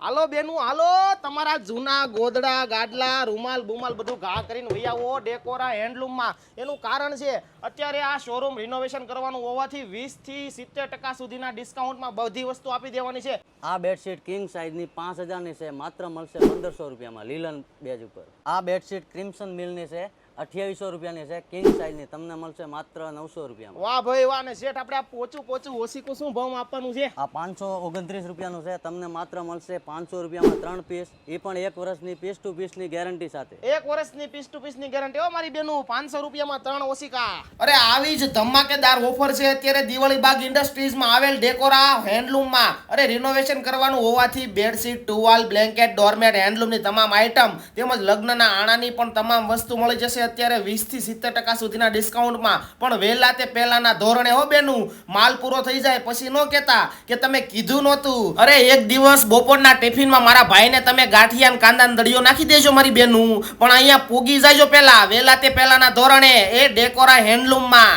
હાલો બેનું, હાલો. તમારા જૂના ગોદડા, ગાડલા, રૂમાલ, બુમાલ બધું ઘા કરીને વૈયાઓ ડેકોરા, હેન્ડલૂમમાં. એનું કારણ છે, અત્યારે આ શોરૂમ રિનોવેશન કરવાનું હોવાથી વીસથી સિત્તેર ટકા સુધીના ડિસ્કાઉન્ટમાં બધી વસ્તુ આપી દેવાની છે. આ બેડશીટ કિંગ સાઇઝની પાંચ હજારની છે, માત્ર મળશે પંદરસો રૂપિયામાં લીલન બેજ ઉપર. આ બેડશીટ ક્રિમ્સન મિલની છે અઠ્યાવીસો રૂપિયાની છે કિંગ સાઇઝની તમને મળશે માત્ર નવસો રૂપિયામાં. વાહ ભાઈ વાહ ને શેઠ આપણે આ પોચું પોચું ઓસીકું શું ભાવ આપવાનું છે? આ પાંચસો ઓગણત્રીસ રૂપિયાનું છે તમને માત્ર મળશે પાંચસો રૂપિયામાં ત્રણ પીસ એ પણ એક વર્ષની પીસ ટુ પીસની ગેરંટી સાથે. એક વર્ષની પીસ ટુ પીસની ગેરંટી હો મારી બેનું પાંચસો રૂપિયામાં ત્રણ ઓસિકા અરે આવી જ ધમાકેદાર ઓફર છે અત્યારે દિવાળી બાગ ઇન્ડસ્ટ્રીઝમાં આવેલ ડેકોરા હેન્ડલૂમમાં. અરે રિનોવેશન કરવાનું હોવાથી બેડશીટ ટુવાલ બ્લેન્કેટ ડોરમેટ હેન્ડલૂમની તમામ આઇટમ તેમજ લગ્નના આણાની પણ તમામ વસ્તુ મળી જશે અત્યારે વીસથી સિત્તેર ટકા સુધીના ડિસ્કાઉન્ટમાં. પણ વહેલા તે પહેલાના ધોરણે હો બેનું, માલ પૂરો થઈ જાય પછી ન કહેતા કે તમે કીધું નહોતું. અરે એક દિવસ બપોરના ટિફિનમાં મારા ભાઈને તમે ગાંઠિયા કાંદાનો દળિયો નાખી દેજો મારી બેનું. પણ અહીંયા પૂગી જાયજો પહેલા, વહેલા તે પહેલાના ધોરણે, એ ડેકોરા હેન્ડલૂમમાં.